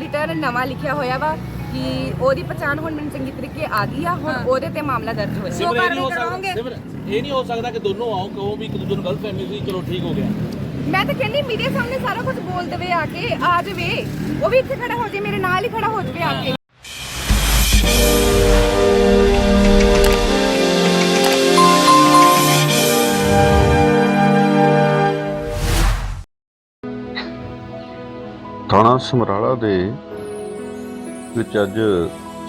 Return ਨਵਾਂ ਲਿਖਿਆ ਹੋਇਆ ਵਾ ਕਿ ਉਹਦੀ ਪਛਾਣ ਹੁਣ ਮੈਨੂੰ ਚੰਗੀ ਤਰੀਕੇ ਆ ਗਈ ਆ ਹੁਣ ਉਹਦੇ ਤੇ ਮਾਮਲਾ ਦਰਜ ਹੋਇਆ। ਹੋ ਸਕਦਾ ਸਿਮਰ ਇਹ ਨਹੀਂ ਹੋ ਸਕਦਾ ਕਿ ਦੋਨੋਂ ਆਓ ਕਹੋ ਵੀ ਇੱਕ ਦੂਜੇ ਨੂੰ ਗਲਤ ਫਹਿਮੀ ਸੀ ਚਲੋ ਠੀਕ ਹੋ ਗਿਆ। ਮੈਂ ਤਾਂ ਕਹਿੰਦੀ ਮੀਡੀਆ ਸਾਹਮਣੇ ਸਾਰਾ ਕੁਝ ਬੋਲ ਦੇਵੇ ਆ ਕੇ ਆ ਜਾਵੇ। ਉਹ ਵੀ ਇੱਥੇ ਖੜਾ ਹੋ ਜਾਵੇ ਮੇਰੇ ਨਾਲ ਹੀ ਖੜਾ ਹੋ ਜਾਵੇ ਆ ਕੇ। ਥਾਣਾ ਸਮਰਾਲਾ ਦੇ ਵਿੱਚ ਅੱਜ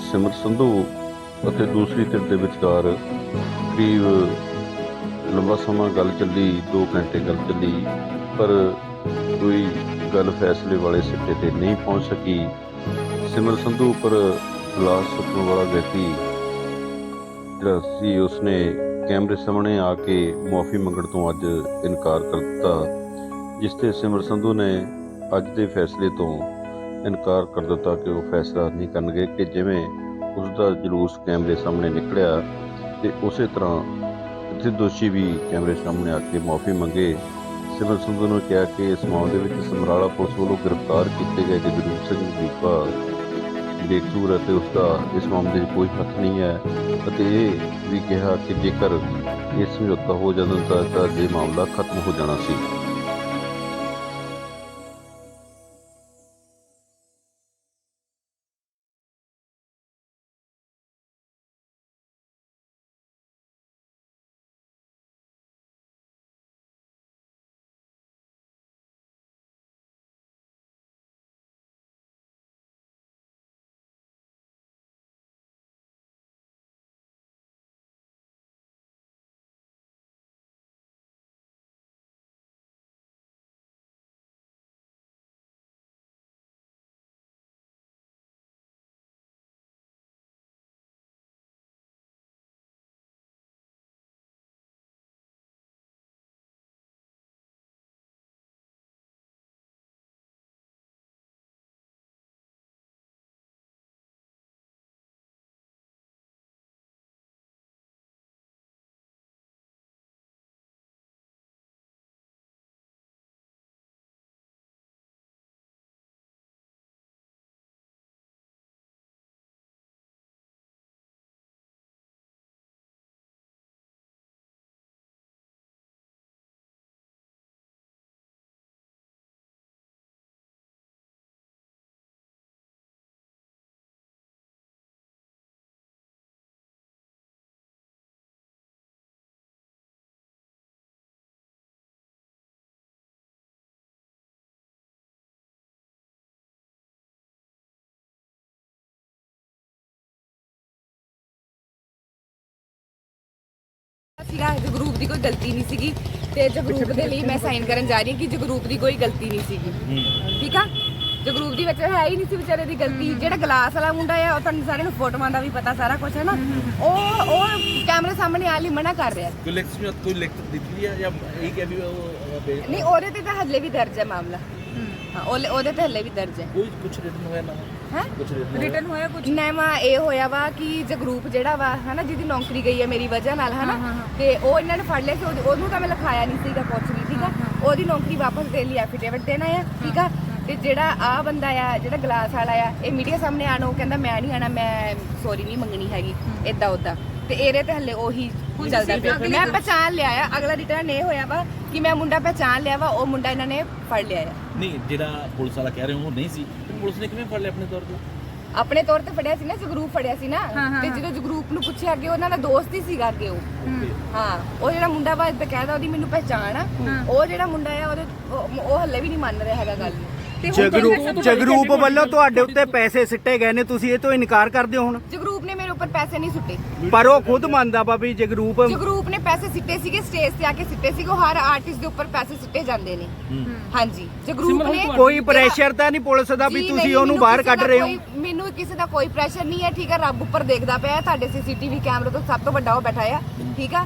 ਸਿਮਰ ਸੰਧੂ ਅਤੇ ਦੂਸਰੀ ਧਿਰ ਦੇ ਵਿਚਕਾਰ ਕਰੀਬ ਲੰਬਾ ਸਮਾਂ ਗੱਲ ਚੱਲੀ 2 ਘੰਟੇ ਗੱਲ ਚੱਲੀ, ਪਰ ਕੋਈ ਗੱਲ ਫੈਸਲੇ ਵਾਲੇ ਸਿੱਟੇ ਤੇ ਨਹੀਂ ਪਹੁੰਚ ਸਕੀ। ਸਿਮਰ ਸੰਧੂ ਉੱਪਰ ਲਾਸ਼ ਸੁੱਟਣ ਵਾਲਾ ਵਿਅਕਤੀ ਜਿਹੜਾ ਸੀ, ਉਸਨੇ ਕੈਮਰੇ ਸਾਹਮਣੇ ਆ ਕੇ ਮੁਆਫੀ ਮੰਗਣ ਤੋਂ ਅੱਜ ਇਨਕਾਰ ਕਰ ਦਿੱਤਾ, ਜਿਸ ਤੇ ਸਿਮਰ ਸੰਧੂ ਨੇ ਅੱਜ ਦੇ ਫੈਸਲੇ ਤੋਂ ਇਨਕਾਰ ਕਰ ਦਿੱਤਾ ਕਿ ਉਹ ਫੈਸਲਾ ਨਹੀਂ ਕਰਨਗੇ ਕਿ ਜਿਵੇਂ ਉਸ ਦਾ ਜਲੂਸ ਕੈਮਰੇ ਸਾਹਮਣੇ ਨਿਕਲਿਆ ਤੇ ਉਸੇ ਤਰ੍ਹਾਂ ਇੱਥੇ ਦੋਸ਼ੀ ਵੀ ਕੈਮਰੇ ਸਾਹਮਣੇ ਆ ਕੇ ਮਾਫੀ ਮੰਗੇ। ਸਿਮਰ ਸੰਧੂ ਨੇ ਕਿਹਾ ਕਿ ਇਸ ਮਾਮਲੇ ਵਿੱਚ ਸਮਰਾਲਾ ਪੁਲਿਸ ਵੱਲੋਂ ਗ੍ਰਿਫਤਾਰ ਕੀਤੇ ਗਏ ਜਗਰੂਪ ਸਿੰਘ ਦੀਪਾ ਬੇਕਸੂਰ ਅਤੇ ਉਸ ਦਾ ਇਸ ਮਾਮਲੇ 'ਚ ਕੋਈ ਹੱਥ ਨਹੀਂ ਹੈ ਅਤੇ ਇਹ ਵੀ ਕਿਹਾ ਕਿ ਜੇਕਰ ਇਹ ਸਮਝੌਤਾ ਹੋ ਜਾਂਦਾ ਤਾਂ ਇਹ ਮਾਮਲਾ ਖਤਮ ਹੋ ਜਾਣਾ ਸੀ। ਸੀਗਾ ਜਗਰੂਪ ਦੀ ਕੋਈ ਗਲਤੀ ਨਹੀਂ ਸੀਗੀ ਤੇ ਜਗਰੂਪ ਦੇ ਲਈ ਮੈਂ ਸਾਈਨ ਕਰਨ ਜਾ ਰਹੀ ਹਾਂ ਕਿ ਜਗਰੂਪ ਦੀ ਕੋਈ ਗਲਤੀ ਨਹੀਂ ਸੀਗੀ। ਠੀਕ ਆ? ਜਗਰੂਪ ਦੀ ਵਿੱਚ ਹੈ ਹੀ ਨਹੀਂ ਸੀ ਵਿਚਾਰੇ ਦੀ ਗਲਤੀ। ਜਿਹੜਾ ਗਲਾਸ ਵਾਲਾ ਮੁੰਡਾ ਆ ਉਹ ਤੁਹਾਨੂੰ ਸਾਰਿਆਂ ਨੂੰ ਫੋਟੋਆਂ ਦਾ ਵੀ ਪਤਾ ਸਾਰਾ ਕੁਝ ਹੈ ਨਾ। ਉਹ ਉਹ ਕੈਮਰੇ ਸਾਹਮਣੇ ਆ ਲਈ ਮਨਾ ਕਰ ਰਿਹਾ। ਕੋਈ ਲਿਖਤ ਵਿੱਚ ਕੋਈ ਲਿਖਤ ਦਿੱਤੀ ਹੈ ਜਾਂ ਇਹ ਕਿ ਵੀ ਉਹ ਨਹੀਂ ਉਹਦੇ ਤੇ ਤਾਂ ਹੱਲੇ ਵੀ ਦਰਜ ਹੈ ਮਾਮਲਾ। ਹਾਂ। ਉਹਦੇ ਤੇ ਹੱਲੇ ਵੀ ਦਰਜ ਹੈ। ਕੋਈ ਕੁਝ ਰਿਟਨ ਹੋਇਆ ਨਾ ਹੈ? ਕੁਝ ਰਿਟਨ ਰਿਟਰਨ ਹੋਇਆ ਕੁਝ ਨੈਮਾ ਇਹ ਹੋਇਆ ਵਾ ਕਿ ਜਗਰੂਪ ਜਿਹੜਾ ਵਾ ਹਨਾ ਜਿਹਦੀ ਨੌਕਰੀ ਗਈ ਹੈ ਮੇਰੀ ਵਜ੍ਹਾ ਨਾਲ ਹਨਾ ਤੇ ਉਹ ਇਹਨਾਂ ਨੇ ਫੜ ਲਿਆ ਸੀ ਉਹਦੇ- ਉਹਨੂੰ ਤਾਂ ਮੈਂ ਲਿਖਾਇਆ ਨਹੀਂ ਸੀਗਾ ਕੁਛ ਵੀ ਠੀਕ ਆ? ਉਹਦੀ ਨੌਕਰੀ ਵਾਪਸ ਦੇਣ ਲਈ ਐਫੀਡੇਵਿਟ ਦੇਣਾ ਆ ਠੀਕ ਆ? ਤੇ ਜਿਹੜਾ ਆ ਬੰਦਾ ਆ ਜਿਹੜਾ ਗਲਾਸ ਵਾਲਾ ਆ ਇਹ ਮੀਡੀਆ ਸਾਹਮਣੇ ਆਣ ਉਹ ਕਹਿੰਦਾ ਮੈਂ ਨਹੀਂ ਆਣਾ ਮੈਂ ਸੌਰੀ ਨਹੀਂ ਮੰਗਣੀ ਹੈਗੀ ਇਦਾਂ ਉਦਾਂ ਤੇ ਇਹਦੇ ਤੇ ਹੱਲੇ ਉਹੀ ਚੱਲਦਾ ਪਿਆ। ਮੈਂ ਪਛਾਣ ਲਿਆ ਆ ਅਗਲਾ ਰਿਟਰਨ ਇਹ ਹੋਇਆ ਵਾ ਕਿ ਮੈਂ ਮੁੰਡਾ ਪਛਾਣ ਲਿਆ ਵਾ ਉਹ ਮੁੰਡਾ ਇਹਨਾਂ ਨੇ ਫੜ ਲਿਆ ਆ। ਨਹੀਂ ਜਿਹੜਾ ਪੁਲਿਸ ਵਾਲਾ ਕਹਿ ਰਹੇ ਉਹ ਨਹੀਂ ਸੀ। ਤੇ ਪੁਲਿਸ ਨੇ ਕਿਵੇਂ ਫੜ ਲਿਆ ਆਪਣੇ ਤੌਰ ਤੇ? ਆਪਣੇ ਤੌਰ ਤੇ ਫੜਿਆ ਸੀ ਨਾ ਜਗਰੂਪ ਫੜਿਆ ਸੀ ਨਾ। ਤੇ ਜਦੋਂ ਜਗਰੂਪ ਨੂੰ ਪੁੱਛਿਆ ਅੱਗੇ ਉਹਨਾਂ ਦਾ ਦੋਸਤ ਹੀ ਸੀਗਾ ਅੱਗੇ ਉਹ। ਹਾਂ। ਉਹ ਜਿਹੜਾ ਮੁੰਡਾ ਵਾ ਬਕਾਇਦਾ ਉਹਦੀ ਮੈਨੂੰ ਪਹਿਚਾਣ ਆ। ਉਹ ਜਿਹੜਾ ਮੁੰਡਾ ਆ ਉਹਦੇ ਉਹ- ਉਹ ਹੱਲੇ ਵੀ ਨਹੀਂ ਮੰਨ ਰਿਹਾ ਹੈਗਾ ਗੱਲ ਜਗਰੂਪ ਜਗਰੂਪ ਵੱਲੋਂ ਤੁਹਾਡੇ ਉੱਤੇ ਪੈਸੇ ਸਿੱਟੇ ਗਏ ਨੇ ਤੁਸੀਂ ਇਹ ਤੋਂ ਇਨਕਾਰ ਕਰਦੇ ਹੋ ਹੁਣ? ਜਗਰੂਪ ਉੱਪਰ ਪੈਸੇ ਨਹੀਂ ਸੁੱਟੇ। ਪਰ ਉਹ ਖੁਦ ਮੰਨਦਾ ਵਾ ਵੀ ਜਗਰੂਪ ਜਗਰੂਪ ਨੇ ਪੈਸੇ ਸਿੱਟੇ ਸੀਗੇ ਸਟੇਜ ਤੇ ਆ ਕੇ ਸਿੱਟੇ ਸੀਗੇ ਉਹ ਹਰ ਆਰਟਿਸਟ ਦੇ ਉੱਪਰ ਪੈਸੇ ਸਿੱਟੇ ਜਾਂਦੇ ਨੇ। ਹਾਂਜੀ। ਜਗਰੂਪ ਨੇ ਕੋਈ ਪ੍ਰੈਸ਼ਰ ਤਾਂ ਨਹੀਂ ਪੁਲਿਸ ਦਾ ਵੀ ਤੁਸੀਂ ਉਹਨੂੰ ਬਾਹਰ ਕੱਢ ਰਹੇ ਹੋ? ਮੈਨੂੰ ਕਿਸੇ ਦਾ ਕੋਈ ਪ੍ਰੈਸ਼ਰ ਨਹੀਂ ਹੈ ਠੀਕ ਹੈ ਰੱਬ ਉੱਪਰ ਦੇਖਦਾ ਪਿਆ ਹੈ, ਤੁਹਾਡੇ ਸੀਸੀਟੀਵੀ ਕੈਮਰੇ ਤੋਂ ਸਭ ਤੋਂ ਵੱਡਾ ਉਹ ਬੈਠਾ ਆ ਠੀਕ ਆ।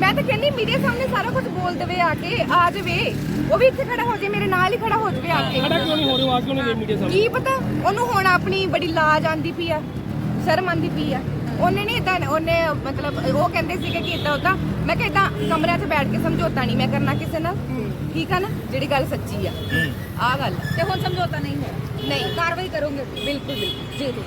ਮੈਂ ਤਾਂ ਕਹਿੰਦੀ ਮੀਡੀਆ ਸਾਹਮਣੇ ਸਾਰਾ ਕੁਝ ਬੋਲ ਦੇਵੇ ਆ ਕੇ ਆ ਜਾਵੇ। ਉਹ ਵੀ ਇੱਥੇ ਖੜਾ ਹੋ ਜਾਵੇ ਮੇਰੇ ਨਾਲ ਹੀ ਖੜਾ ਹੋ ਜਾਵੇ ਆ ਕੇ। ਖੜਾ ਕਿਉਂ ਨਹੀਂ ਹੋ ਰਹੇ ਆ ਕਿਉਂ ਨਹੀਂ ਮੀਡੀਆ ਸਾਹਮਣੇ? ਕੀ ਪਤਾ? ਉਹਨੂੰ ਹੁਣ ਆਪਣੀ ਬੜੀ ਲਾਜ ਆਂਦੀ ਪਈ ਆ ਸ਼ਰਮ ਆਂਦੀ ਪਈ ਆ। ਉਹਨੇ ਨਹੀਂ ਇਦਾਂ ਉਹਨੇ ਮਤਲਬ ਉਹ ਕਹਿੰਦੇ ਸੀਗੇ ਕਿ ਇਦਾਂ ਉਦਾਂ ਮੈਂ ਕਿਹਾ ਇਦਾਂ ਕਮਰਿਆਂ 'ਚ ਬੈਠ ਕੇ ਸਮਝੌਤਾ ਨਹੀਂ ਮੈਂ ਕਰਨਾ ਕਿਸੇ ਨਾਲ। ਠੀਕ ਆ ਨਾ? ਜਿਹੜੀ ਗੱਲ ਸੱਚੀ ਆ। ਆ ਗੱਲ ਤੇ ਹੁਣ ਸਮਝੌਤਾ ਨਹੀਂ ਹੋਇਆ? ਨਹੀਂ। ਕਾਰਵਾਈ ਕਰੋਗੇ? ਬਿਲਕੁਲ ਬਿਲਕੁਲ। ਜੀ ਜੀ।